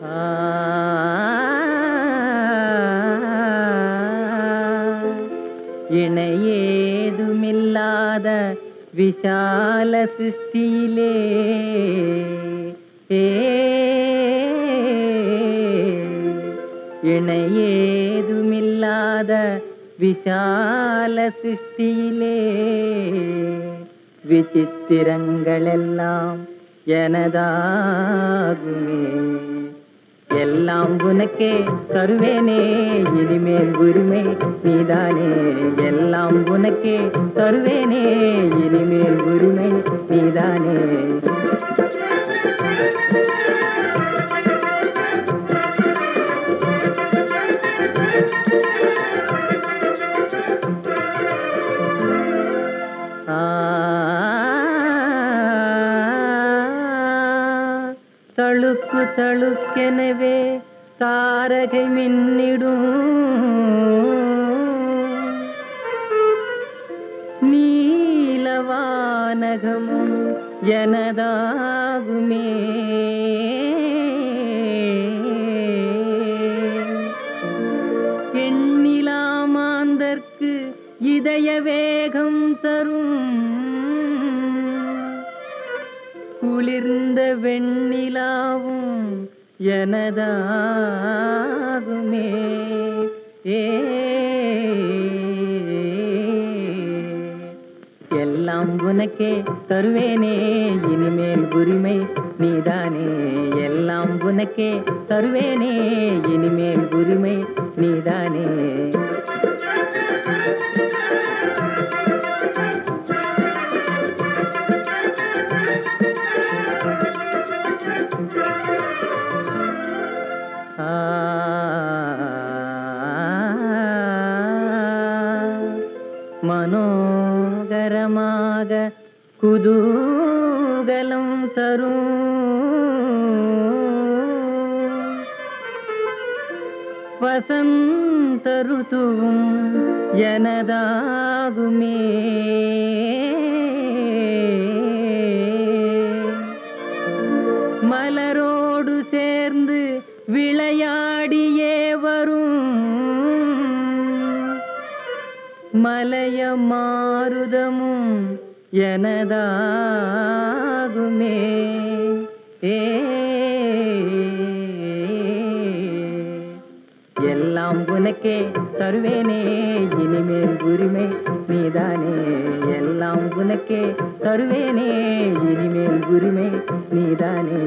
இணையேதுமில்லாத விஷால சிருஷ்டியிலே. இணையேதுமில்லாத விஷால சிருஷ்டியிலே. விசித்திரங்களெல்லாம் எனதாகுமே. எல்லாம் உனக்கே தருவேனே இனிமேல் உரிமை நீதானே. எல்லாம் உனக்கே தருவேனே இனிமேல் தழுக்கு தழுக்கெனவே தாரகை மின்னிடும். நீலவானகமும் எனதாகுமே. எண்ணிலாமாந்தற்கு இதய வேகம் தரும். குளிர்ந்த வெண்ணிலாவும் எனதாகுமே. எல்லாம் உனக்கே தருவேனே இனிமேல் உரிமை நீதானே. எல்லாம் உனக்கே தருவேனே இனிமேல் மனோகரமாக குதூகலம் தரும். வசந்த ருதுவும் எனதாகுமே. மலரோடு சேர்ந்து விளையா மலைய மாருதமும் எனதாகுமே. ஏ எல்லாம் உனக்கே தருவேனே இனிமேல் உரிமை நீதானே. எல்லாம் உனக்கே தருவேனே இனிமேல் உரிமை நீதானே.